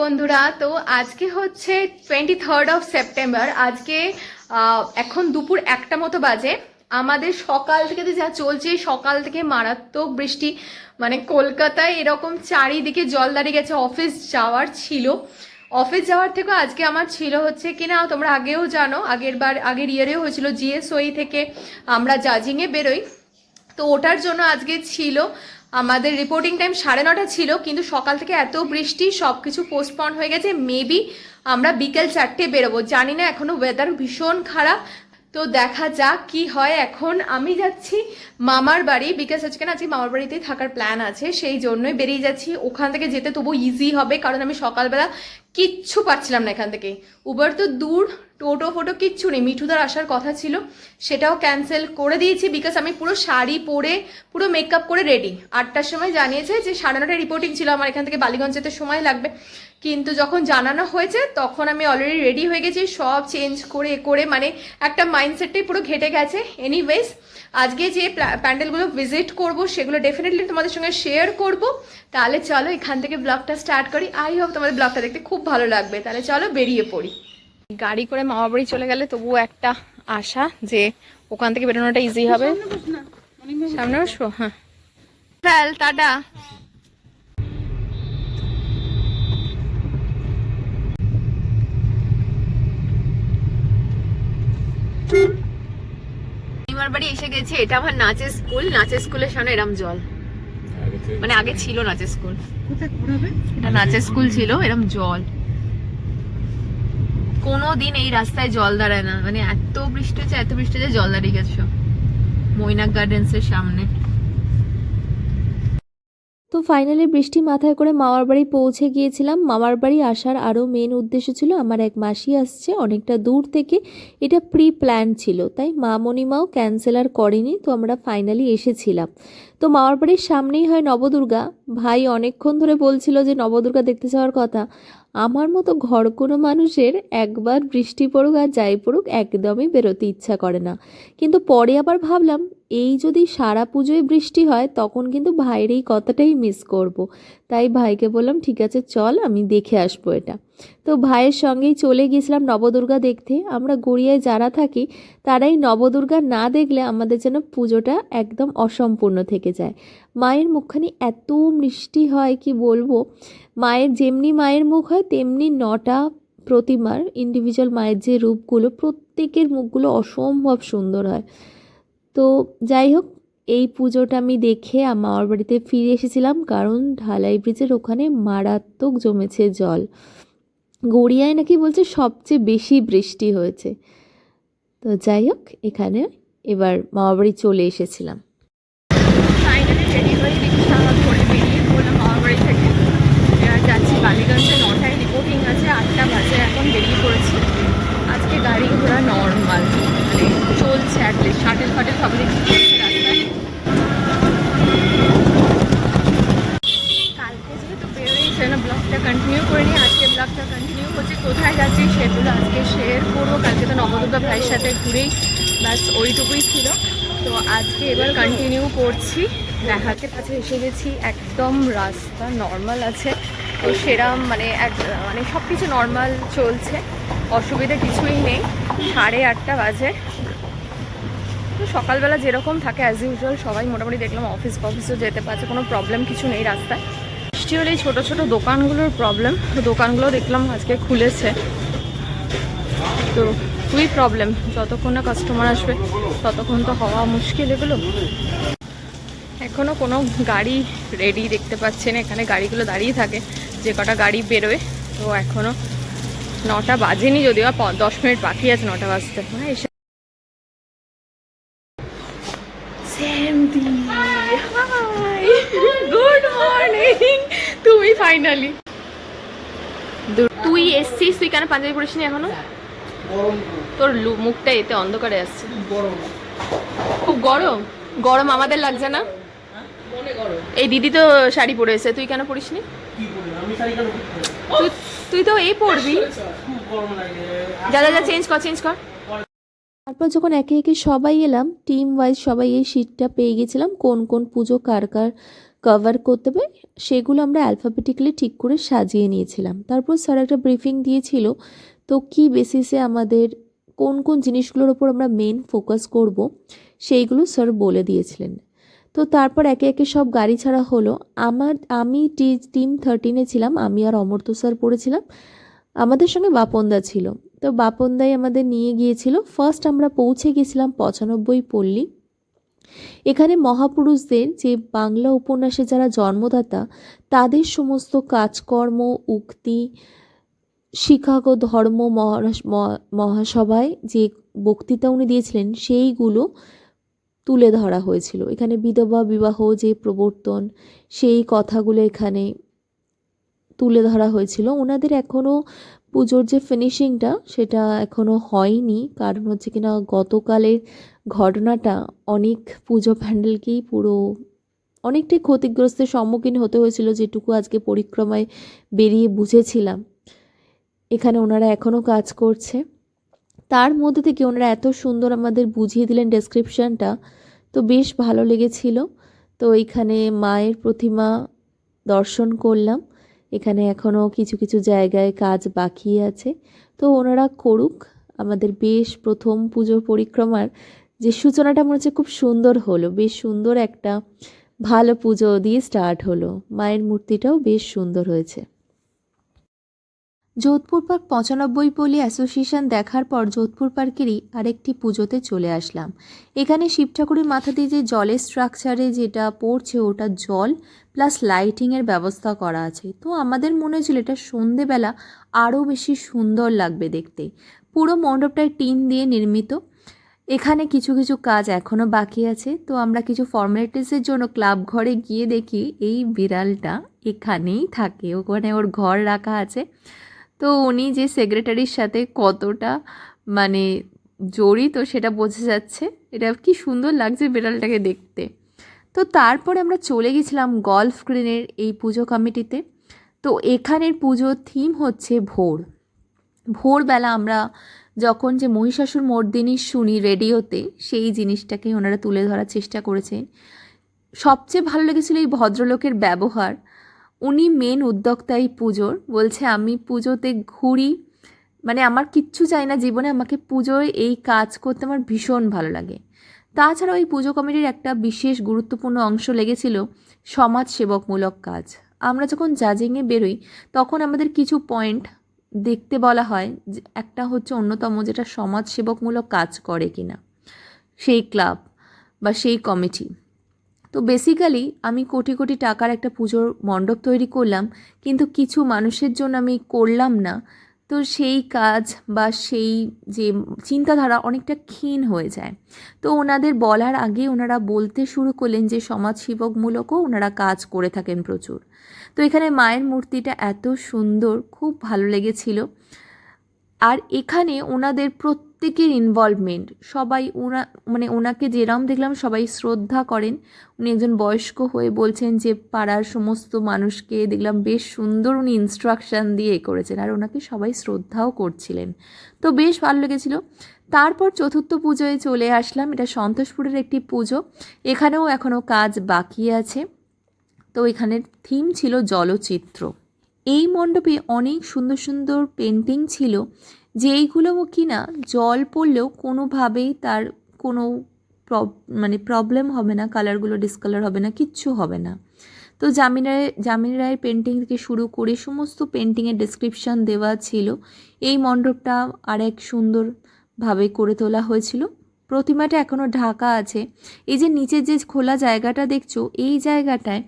বন্ধুরা, তো আজকে হচ্ছে টোয়েন্টি থার্ড অফ সেপ্টেম্বর আজকে এখন দুপুর একটা মতো বাজে। আমাদের সকাল থেকে যা চলছে, সকাল থেকে মারাত্মক বৃষ্টি। মানে কলকাতায় এরকম চারিদিকে জল দাঁড়িয়ে গেছে, অফিস যাওয়ার ছিল। অফিস যাওয়ার থেকেও আজকে আমার ছিল হচ্ছে কিনা, তোমরা আগেও জানো, আগের বার, আগের ইয়ারেও হয়েছিল জিএসওই থেকে আমরা জাজিংয়ে বেরোই। তো ওটার জন্য আজকে ছিল আমাদের রিপোর্টিং টাইম সাড়ে নটা ছিল, কিন্তু সকাল থেকে এত বৃষ্টি সব কিছু পোস্টপন হয়ে গেছে। মেবি আমরা বিকেল চারটে বেরোবো। জানি না এখনও ওয়েদার ভীষণ খারাপ। তো দেখা যাক কি হয় এখন। আমি যাচ্ছি মামার বাড়ি বিকাশ আজকে না, আজকে মামার বাড়িতেই থাকার প্ল্যান আছে, সেই জন্যই বেরিয়ে যাচ্ছি। ওখান থেকে যেতে তবু ইজি হবে, কারণ আমি সকালবেলা কিচ্ছু পাচ্ছিলাম না এখান থেকে। উবার তো দূর টোটো ফোটো কিচ্ছু নেই, মিঠুদার আসার কথা ছিল, সেটাও ক্যান্সেল করে দিয়েছি বিকজ আমি পুরো শাড়ি পরে, পুরো মেকআপ করে রেডি আটটার সময় জানিয়েছে যে সাড়ে নটায় রিপোর্টিং ছিল আমার, এখান থেকে বালিগঞ্জ যেতে সময় লাগবে। কিন্তু যখন জানানো হয়েছে তখন আমি অলরেডি রেডি হয়ে গেছি সব চেঞ্জ করে করে মানে একটা মাইন্ডসেটটাই পুরো ঘেটে গেছে। এনিওয়েজ আজকে যে প্যান্ডেলগুলো ভিজিট করব সেগুলো ডেফিনেটলি তোমাদের সঙ্গে শেয়ার করব। তাহলে চলো এখান থেকে ব্লগটা স্টার্ট করি। আই হোপ তোমাদের ব্লগটা দেখতে খুব ভালো লাগবে। তাহলে চলো বেরিয়ে পড়ি। গাড়ি করে মামা বাড়ি চলে গেলে তবুও একটা আশা যে ওখান থেকে বেরোনোটা ইজি হবে। সামনে বসবো? হ্যাঁ। ফেল টাটা। আমার বাড়ি এসে গেছি এটা আমার নাচের স্কুল নাচের স্কুলের সামনে এরম জল। মানে আগে ছিল নাচের স্কুল। এটা নাচের স্কুল ছিল এরম জল। কোনো দিন এই রাস্তায় জল দাঁড়ায় না। মানে এত বৃষ্টি হচ্ছে এত বৃষ্টি হচ্ছে জল দাঁড়িয়ে গেছে সব। মৈনাক গার্ডেন্স এর সামনে। তো ফাইনালি বৃষ্টি মাথায় করে মামার বাড়ি পৌঁছে গিয়েছিলাম। মামার বাড়ি আসার আরও মেন উদ্দেশ্য ছিল, আমার এক মাসি আসছে অনেকটা দূর থেকে। এটা প্রি প্ল্যান ছিল, তাই মা মণিমাও ক্যান্সেল আর করেনি, তো আমরা ফাইনালি এসেছিলাম। তো মামার বাড়ির সামনেই হয় নবদুর্গা। ভাই অনেকক্ষণ ধরে বলছিল যে, নবদুর্গা দেখতে যাওয়ার কথা। আমার মতো ঘর কোনো মানুষের একবার বৃষ্টি পড়ুক আর যাই পড়ুক, একদমই বেরোতে ইচ্ছা করে না। কিন্তু পরে আবার ভাবলাম এই যদি সারা পুজোয় বৃষ্টি হয়, তখন কিন্তু ভাইয়ের এই কথাটাই মিস করব। তাই ভাইকে বললাম, ঠিক আছে, চল, আমি দেখে আসব এটা। তো ভাইয়ের সঙ্গেই চলে গিয়েছিলাম নবদুর্গা দেখতে। আমরা গড়িয়ায় যারা থাকি, তারাই নবদুর্গা না দেখলে আমাদের যেন পুজোটা একদম অসম্পূর্ণ থেকে যায়। মায়ের মুখখানি এত মিষ্টি হয়, কি বলব? মায়ের যেমনি মায়ের মুখ হয়, তেমনি নটা প্রতিমার ইন্ডিভিজুয়াল মায়ের যে রূপগুলো, প্রত্যেকের মুখগুলো অসম্ভব সুন্দর হয়। তো যাই হোক, এই পুজোটা আমি দেখে আমার বাড়িতে ফিরে এসেছিলাম, কারণ ঢালাই ব্রিজের ওখানে মারাত্মক জমেছে জল। গড়িয়ায় নাকি বলছে সবচেয়ে বেশি বৃষ্টি হয়েছে। তো যাই হোক, এখানে এবার মামা বাড়ি চলে এসেছিলাম। যাচ্ছি নটায় রিপোর্টিং আছে, আটটা এখন আজকে গাড়ি ঘোড়া নর্মাল মানে চলছে অ্যাটলিস্ট শাটেল ফাটেল সব দেখছি কালকে যেহেতু বেরোই সেজন্য ব্লগটা কন্টিনিউ করে নিই আজকে ব্লগটা কন্টিনিউ করছি। কোথায় যাচ্ছি সেগুলো আজকে শেয়ার করব। কালকে তো নবদুর্গা ভাইয়ের সাথে ঘুরেই। ব্যাস, ওইটুকুই ছিল। তো আজকে এবার কন্টিনিউ করছি। দেখাতে কাছে এসে গেছি, একদম রাস্তা নর্মাল আছে। তো সেরাম মানে এক মানে সব কিছু নর্মাল চলছে। অসুবিধা কিছুই নেই। সাড়ে আটটা বাজে। সকালবেলা যেরকম থাকে অ্যাজ ইউজুয়াল সবাই মোটামুটি দেখলাম অফিস ফফিসও যেতে পারছে, কোনো প্রবলেম কিছু নেই রাস্তায়। বৃষ্টি হলেই ছোটো ছোটো দোকানগুলোর প্রবলেম দোকানগুলো দেখলাম আজকে খুলেছে। তো খুবই প্রবলেম যতক্ষণ না কাস্টমার আসবে, ততক্ষণ তো হওয়া মুশকিল এগুলো। এখনও কোনো গাড়ি রেডি দেখতে পাচ্ছি না, এখানে গাড়িগুলো দাঁড়িয়ে থাকে, যে কটা গাড়ি বেরোয়। তো এখনও নটা বাজেনি যদিও দশ মিনিট বাকি আছে নটা বাজতে। হ্যাঁ এসে স্যামদি হাই গুড মর্নিং তুমি ফাইনালি তুই এসছিস তুই কেন পাঞ্জাবি পরিস নি এখনও তোর লু- মুখটা এতে অন্ধকারে আসছে। খুব গরম। গরম? আমাদের লাগছে না? এই দিদি তো শাড়ি পরে এসে তুই কেন পরিস নি তুই তুই তো এই পরবি যা যা যা চেঞ্জ কর চেঞ্জ কর। তারপর যখন একে একে সবাই এলাম টিম ওয়াইজ সবাই এই শিটটা পেয়ে গেছিলাম, কোন কোন পুজো কার কার কভার করতে হবে, সেগুলো আমরা অ্যালফাবেটিক্যালি ঠিক করে সাজিয়ে নিয়েছিলাম। তারপর স্যার একটা ব্রিফিং দিয়েছিল, তো কী বেসিসে আমাদের কোন কোন জিনিসগুলোর ওপর আমরা মেন ফোকাস করব, সেইগুলো স্যার বলে দিয়েছিলেন। তো তারপর একে একে সব গাড়ি ছাড়া হলো, আমার, আমি টিম থার্টিনে ছিলাম, আমি আর অমর্ত্য স্যার পড়েছিলাম আমাদের সঙ্গে বাপনদা ছিল। তো বাপনদাই আমাদের নিয়ে গিয়েছিল। ফার্স্ট আমরা পৌঁছে গেছিলাম পঁচানব্বই পল্লী। এখানে মহাপুরুষদের যে বাংলা উপন্যাসে যারা জন্মদাতা, তাদের সমস্ত কাজকর্ম, উক্তি শিকাগো ধর্ম মহাসভায় যে বক্তৃতা উনি দিয়েছিলেন, সেইগুলো তুলে ধরা হয়েছিল। এখানে বিধবা বিবাহ যে প্রবর্তন, সেই কথাগুলো এখানে তুলে ধরা হয়েছিল। ওনাদের এখনও পুজোর যে ফিনিশিংটা সেটা এখনও হয়নি। কারণ হচ্ছে কিনা গতকালের ঘটনাটা অনেক পুজো প্যান্ডেলকেই পুরো অনেকটাই ক্ষতিগ্রস্তের সম্মুখীন হতে হয়েছিল, যেটুকু আজকে পরিক্রমায় বেরিয়ে বুঝেছিলাম। এখানে ওনারা এখনও কাজ করছে। তার মধ্যে থেকে ওনারা এত সুন্দর আমাদের বুঝিয়ে দিলেন ডেসক্রিপশনটা তো বেশ ভালো লেগেছিল। তো এখানে মায়ের প্রতিমা দর্শন করলাম। এখানে এখনও কিছু কিছু জায়গায় কাজ বাকি আছে। তো ওনারা করুক। আমাদের বেশ প্রথম পুজোর পরিক্রমার যে সূচনাটা মনে হচ্ছে খুব সুন্দর হলো। বেশ সুন্দর একটা ভালো পুজো দিয়ে স্টার্ট হলো। মায়ের মূর্তিটাও বেশ সুন্দর হয়েছে। যোধপুর পার্ক পঁচানব্বই পল্লী অ্যাসোসিয়েশন দেখার পর যোধপুর পার্কেরই আরেকটি পুজোতে চলে আসলাম। এখানে শিব ঠাকুরের মাথা দিয়ে যে জলের স্ট্রাকচারে যেটা পড়ছে ওটা জল প্লাস লাইটিংয়ের ব্যবস্থা করা আছে। তো আমাদের মনে হয়েছিল এটা সন্ধেবেলা আরও বেশি সুন্দর লাগবে দেখতে। পুরো মণ্ডপটায় টিন দিয়ে নির্মিত। এখানে কিছু কিছু কাজ এখনও বাকি আছে। তো আমরা কিছু ফর্মালিটিসের জন্য ক্লাব ঘরে গিয়ে দেখি এই বিড়ালটা এখানেই থাকে। ওখানে ওর ঘর রাখা আছে। তো উনি যে সেক্রেটারির সাথে কতটা মানে জড়িত সেটা বোঝা যাচ্ছে। এটা কি সুন্দর লাগছে বিড়ালটাকে দেখতে। তো তারপরে আমরা চলে গেছিলাম গলফ গ্রিনের এই পুজো কমিটিতে। তো এখানের পুজোর থিম হচ্ছে ভোর। ভোরবেলা আমরা যখন যে মহিষাসুর মর্দিনী শুনি রেডিওতে, সেই জিনিসটাকে ওনারা তুলে ধরার চেষ্টা করেছেন। সবচেয়ে ভালো লেগেছিল এই ভদ্রলোকের ব্যবহার। উনি মেন উদ্যোক্তা এই পুজোর। বলছে, আমি পুজোতে ঘুরি। মানে আমার কিচ্ছু চাই না, জীবনে আমাকে পুজোয় এই কাজ করতে আমার ভীষণ ভালো লাগে। তাছাড়াও ওই পুজো কমিটির একটা বিশেষ গুরুত্বপূর্ণ অংশ লেগেছিল সমাজসেবকমূলক কাজ। আমরা যখন জাজিংয়ে বেরোই, তখন আমাদের কিছু পয়েন্ট দেখতে বলা হয় একটা হচ্ছে অন্যতম যেটা সমাজসেবকমূলক কাজ করে কিনা। সেই ক্লাব বা সেই কমিটি। তো বেসিক্যালি আমি কোটি কোটি টাকার একটা পুজোর মণ্ডপ তৈরি করলাম, কিন্তু কিছু মানুষের জন্য আমি করলাম না। তো সেই কাজ বা সেই যে চিন্তাধারা অনেকটা ক্ষীণ হয়ে যায়। তো ওনাদের বলার আগে ওনারা বলতে শুরু করলেন যে সমাজসেবকমূলকও ওনারা কাজ করে থাকেন প্রচুর। তো এখানে মায়ের মূর্তিটা এত সুন্দর, খুব ভালো লেগেছিল। আর এখানে ওনাদের প্রত্যেকের ইনভলভমেন্ট সবাই ওনা মানে ওনাকে যেরম দেখলাম সবাই শ্রদ্ধা করেন। উনি একজন বয়স্ক হয়ে বলছেন যে, পাড়ার সমস্ত মানুষকে দেখলাম বেশ সুন্দর উনি ইনস্ট্রাকশান দিয়ে করেছেন। আর ওনাকে সবাই শ্রদ্ধাও করছিলেন। তো বেশ ভালো লেগেছিল। তারপর চতুর্থ পুজোয় চলে আসলাম। এটা সন্তোষপুরের একটি পুজো। এখানেও এখনও কাজ বাকি আছে। তো এখানের থিম ছিল জলচিত্র। এই মণ্ডপে অনেক সুন্দর সুন্দর পেন্টিং ছিল যেইগুলো কি না জল পড়লেও কোনোভাবেই তার কোনো মানে প্রবলেম হবে না কালারগুলো ডিসকালার হবে না, কিচ্ছু হবে না। তো জামিন রায়, জামিন রায়ের পেন্টিং থেকে শুরু করে সমস্ত পেন্টিংয়ের ডেসক্রিপশন দেওয়া ছিল। এই মণ্ডপটা আরেক সুন্দরভাবে করে তোলা হয়েছিল। প্রতিমাটা এখনও ঢাকা আছে। এই যে নিচের যে খোলা জায়গাটা দেখছ, এই জায়গাটায়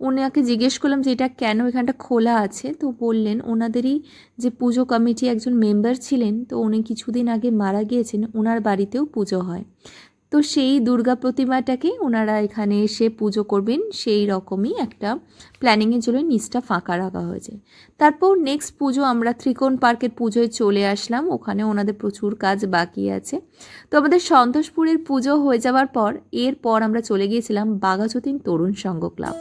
ওনাকে জিজ্ঞেস করলাম যে, এটা কেন এখানটা খোলা আছে? তো বললেন, ওনাদেরই যে পুজো কমিটি একজন মেম্বার ছিলেন, তো উনি কিছুদিন আগে মারা গিয়েছেন ওনার বাড়িতেও পুজো হয়। তো সেই দুর্গা প্রতিমাটাকে ওনারা এখানে এসে পুজো করবেন, সেই রকমই একটা প্ল্যানিংয়ের জন্য নিচটা ফাঁকা রাখা হয়েছে। তারপর নেক্সট পুজো আমরা ত্রিকোণ পার্কের পুজোয় চলে আসলাম, ওখানে ওনাদের প্রচুর কাজ বাকি আছে। তো আমাদের সন্তোষপুরের পুজো হয়ে যাওয়ার পর, এরপর আমরা চলে গিয়েছিলাম বাঘাযতীন তরুণ সংঘ ক্লাব।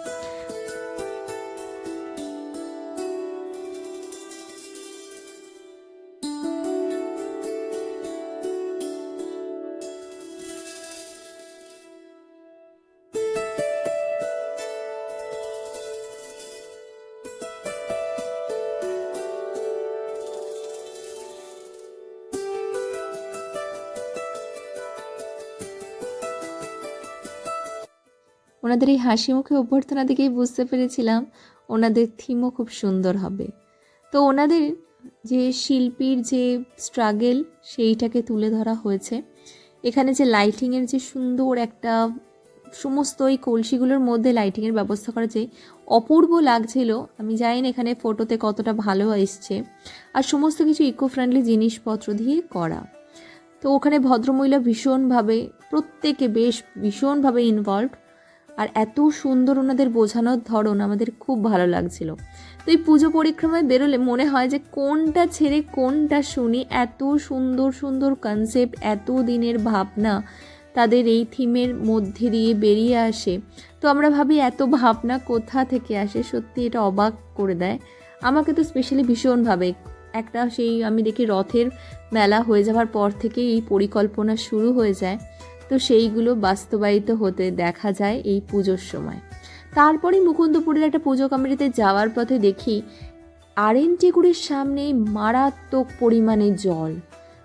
ওনাদের এই হাসি মুখে অভ্যর্থনা দেখেই বুঝতে পেরেছিলাম ওনাদের থিমও খুব সুন্দর হবে। তো ওনাদের যে শিল্পীর যে স্ট্রাগেল সেইটাকে তুলে ধরা হয়েছে। এখানে যে লাইটিংয়ের যে সুন্দর একটা সমস্ত ওই কলসিগুলোর মধ্যে লাইটিংয়ের ব্যবস্থা করা যে অপূর্ব লাগছিল, আমি জানি না এখানে ফটোতে কতটা ভালো এসছে। আর সমস্ত কিছু ইকো ফ্রেন্ডলি জিনিসপত্র দিয়ে করা। তো ওখানে ভদ্রমহিলা ভীষণভাবে, প্রত্যেকে বেশ ভীষণভাবে ইনভলভ আর এত সুন্দর ওনাদের বোঝানোর ধরন আমাদের খুব ভালো লাগছিল। তো এই পুজো পরিক্রমায় বেরোলে মনে হয় যে কোনটা ছেড়ে কোনটা শুনি, এত সুন্দর সুন্দর কনসেপ্ট এত দিনের ভাবনা তাদের এই থিমের মধ্যে দিয়ে বেরিয়ে আসে। তো আমরা ভাবি এত ভাবনা কোথা থেকে আসে? সত্যি এটা অবাক করে দেয়। আমাকে তো স্পেশালি ভীষণভাবে একটা সেই আমি দেখি রথের মেলা হয়ে যাওয়ার পর থেকে এই পরিকল্পনা শুরু হয়ে যায়। তো সেইগুলো বাস্তবায়িত হতে দেখা যায় এই পুজোর সময়। তারপরে মুকুন্দপুরের একটা পুজো কমিটিতে যাওয়ার পথে দেখি আরএনটিগুড়ির সামনে মারাত্মক পরিমাণে জল।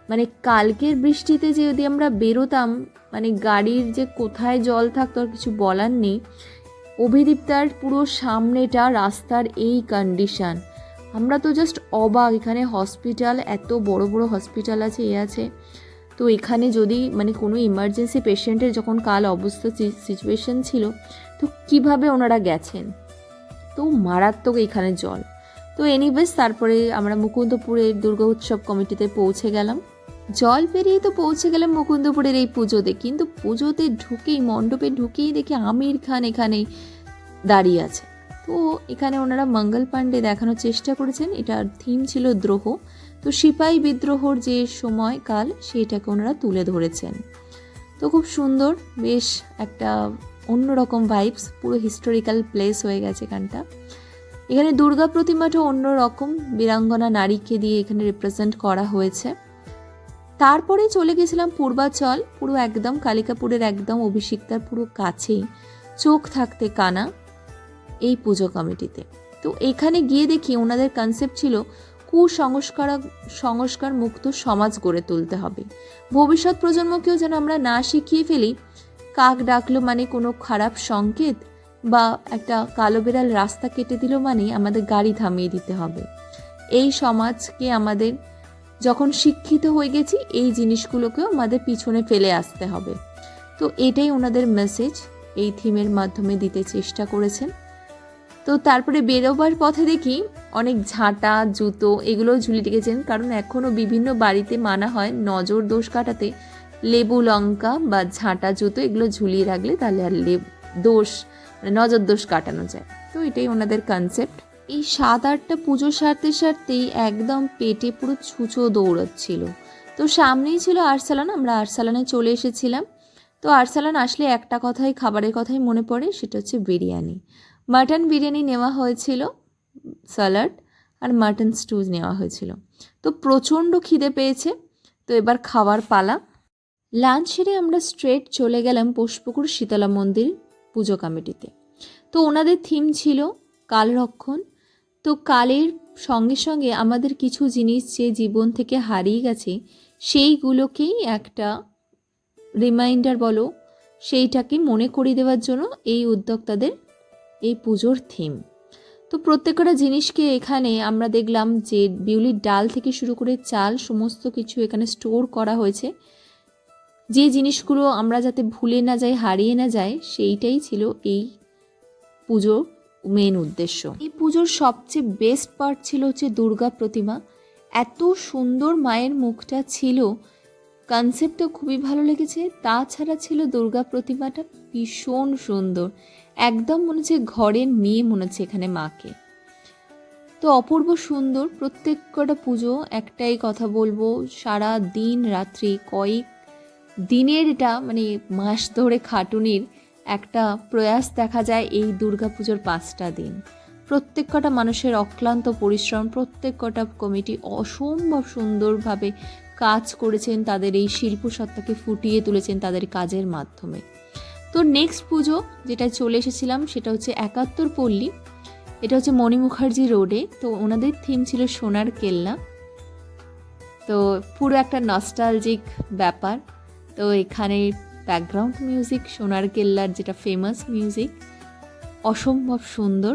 মানে কালকের বৃষ্টিতে যে যদি আমরা বেরোতাম মানে গাড়ির যে কোথায় জল থাকতো আর কিছু বলার নেই, অভিদীপ্তার পুরো সামনেটা, রাস্তার এই কন্ডিশন আমরা তো জাস্ট অবাক, এখানে হসপিটাল এত বড় বড় হসপিটাল আছে, এ আছে। তো এখানে যদি মানে কোনো ইমার্জেন্সি পেশেন্টের যখন কাল অবস্থা সিচুয়েশন ছিল, তো কীভাবে ওনারা গেছেন? তো মারাত্মক এখানে জল। তো এনিওয়েজ তারপরে আমরা মুকুন্দপুরের দুর্গা উৎসব কমিটিতে পৌঁছে গেলাম। জল পেরিয়ে তো পৌঁছে গেলাম মুকুন্দপুরের এই পুজোতে। কিন্তু পুজোতে ঢুকেই, মণ্ডপে ঢুকেই দেখি আমির খান এখানে দাঁড়িয়ে আছে। তো এখানে ওনারা মঙ্গল পাণ্ডে দেখানোর চেষ্টা করেছেন। এটার থিম ছিল দ্রোহ। তো সিপাহী বিদ্রোহর যে সময়কাল সেইটাকে ওনারা তুলে ধরেছেন। তো খুব সুন্দর, বেশ একটা অন্যরকম ভাইবস পুরো হিস্টোরিক্যাল প্লেস হয়ে গেছে এখানটা এখানে দুর্গা প্রতিমাটা অন্যরকম, বীরাঙ্গনা নারীকে দিয়ে এখানে রিপ্রেজেন্ট করা হয়েছে। তারপরে চলে গেছিলাম পূর্বাচল, পুরো একদম কালিকাপুরের একদম অভিষিক্তার পুরো কাছেই, চোখ থাকতে কানা, এই পুজো কমিটিতে। তো এখানে গিয়ে দেখি ওনাদের কনসেপ্ট ছিল কুসংস্কার সংস্কার মুক্ত সমাজ গড়ে তুলতে হবে। ভবিষ্যৎ প্রজন্মকেও যেন আমরা না শিখিয়ে ফেলি, কাক ডাকলো মানে কোনো খারাপ সংকেত বা একটা কালো বেড়াল রাস্তা কেটে দিল মানে আমাদের গাড়ি থামিয়ে দিতে হবে। এই সমাজকে আমাদের যখন শিক্ষিত হয়ে গেছি, এই জিনিসগুলোকেও আমাদের পিছনে ফেলে আসতে হবে। তো এটাই ওনাদের মেসেজ এই থিমের মাধ্যমে দিতে চেষ্টা করেছেন। তো তারপরে বেরোবার পথে দেখি অনেক ঝাঁটা, জুতো এগুলোও ঝুলি রেখেছেন। কারণ এখনও বিভিন্ন বাড়িতে মানা হয় নজর দোষ কাটাতে লেবু, লঙ্কা বা ঝাঁটা, জুতো এগুলো ঝুলিয়ে রাখলে তাহলে আর লেব দোষ মানে নজর দোষ কাটানো যায়। তো এটাই ওনাদের কনসেপ্ট এই সাত আটটা পুজো সারতে সারতেই একদম পেটে পুরো ছুঁচো দৌড়াচ্ছিল। তো সামনেই ছিল আরসালান, আমরা আরসালানে চলে এসেছিলাম। তো আরসালান আসলে একটা কথাই, খাবারের কথাই মনে পড়ে, সেটা হচ্ছে বিরিয়ানি। মাটন বিরিয়ানি নেওয়া হয়েছিল স্যালাড আর মাটন স্টু নেওয়া হয়েছিল। তো প্রচণ্ড খিদে পেয়েছে, তো এবার খাওয়ার পালা। লাঞ্চ সেরে আমরা স্ট্রেট চলে গেলাম পুষ্পকুর শীতলা মন্দির পুজো কমিটিতে। তো ওনাদের থিম ছিল কালরক্ষণ তো কালের সঙ্গে সঙ্গে আমাদের কিছু জিনিস যে জীবন থেকে হারিয়ে গেছে, সেইগুলোকেই একটা রিমাইন্ডার বলো, সেইটাকে মনে করিয়ে দেওয়ার জন্য এই উদ্যোক্তাদের এই পুজোর থিম তো প্রত্যেকটা জিনিসকে এখানে আমরা দেখলাম যে বিউলির ডাল থেকে শুরু করে চাল সমস্ত কিছু এখানে স্টোর করা হয়েছে। যে জিনিসগুলো আমরা যাতে ভুলে না যাই, হারিয়ে না যায় সেইটাই ছিল এই পুজো মেন উদ্দেশ্য। এই পুজোর সবচেয়ে বেস্ট পার্ট ছিল হচ্ছে দুর্গা প্রতিমা। এত সুন্দর মায়ের মুখটা ছিল। কনসেপ্টটা খুবই ভালো লেগেছে। তাছাড়া ছিল দুর্গা প্রতিমাটা ভীষণ সুন্দর। একদম মনে হচ্ছে ঘরের মেয়ে মনে হচ্ছে এখানে মাকে। তো অপূর্ব সুন্দর প্রত্যেক কটা পুজো একটাই কথা বলব, সারা দিন রাত্রি কয়েক দিনের এটা মানে মাস ধরে খাটুনির একটা প্রয়াস দেখা যায় এই দুর্গাপুজোর পাঁচটা দিন। প্রত্যেক কটা মানুষের অক্লান্ত পরিশ্রম, প্রত্যেক কটা কমিটি অসম্ভব সুন্দরভাবে কাজ করেছেন, তাদের এই শিল্প সত্তাকে ফুটিয়ে তুলেছেন তাদের কাজের মাধ্যমে। তো নেক্সট পুজো যেটা চলে এসেছিলাম সেটা হচ্ছে একাত্তর পল্লী। এটা হচ্ছে মণি মুখার্জি রোডে তো ওনাদের থিম ছিল সোনার কেল্লা। তো পুরো একটা নস্টালজিক ব্যাপার। তো এখানে ব্যাকগ্রাউন্ড মিউজিক সোনার কেল্লার যেটা ফেমাস মিউজিক অসম্ভব সুন্দর।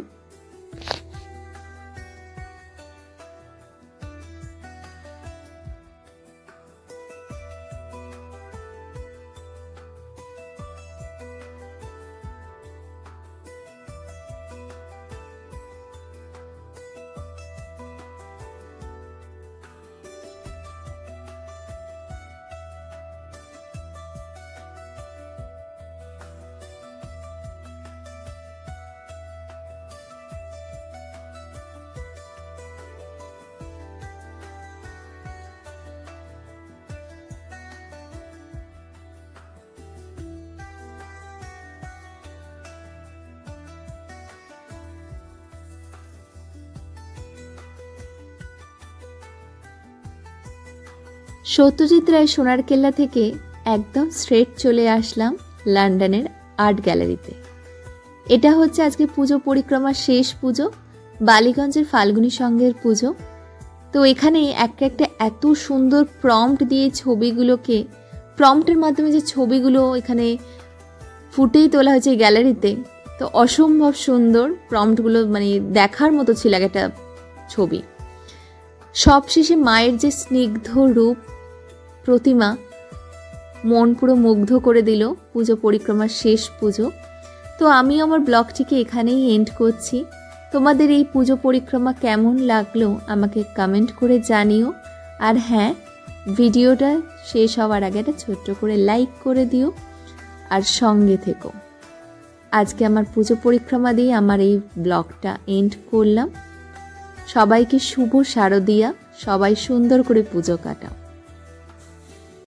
সত্যজিৎ রায় সোনার কেল্লা থেকে একদম স্ট্রেট চলে আসলাম লন্ডনের আর্ট গ্যালারিতে এটা হচ্ছে আজকে পুজো পরিক্রমার শেষ পুজো, বালিগঞ্জের ফাল্গুনী সঙ্গের পুজো। তো এখানে একটা একটা এত সুন্দর প্রম্পট দিয়ে ছবিগুলোকে প্রম্পটের মাধ্যমে যে ছবিগুলো এখানে ফুটেই তোলা হয়েছে গ্যালারিতে তো অসম্ভব সুন্দর প্রম্পটগুলো মানে দেখার মতো ছিল এক একটা ছবি। সবশেষে মায়ের যে স্নিগ্ধ রূপ প্রতিমা। মন পুরো মুগ্ধ করে দিল পুজো পরিক্রমার শেষ পুজো। তো আমি আমার ব্লগটিকে এখানেই এন্ড করছি। তোমাদের এই পুজো পরিক্রমা কেমন লাগল আমাকে কমেন্ট করে জানিও। আর হ্যাঁ ভিডিওটা শেষ হওয়ার আগে একটা ছোট্ট করে লাইক করে দিও। আর সঙ্গে থেকো। আজকে আমার পুজো পরিক্রমা দিয়ে আমার এই ব্লগটা এন্ড করলাম। সবাইকে শুভ শারদিয়া। সবাই সুন্দর করে পুজো কাটাও।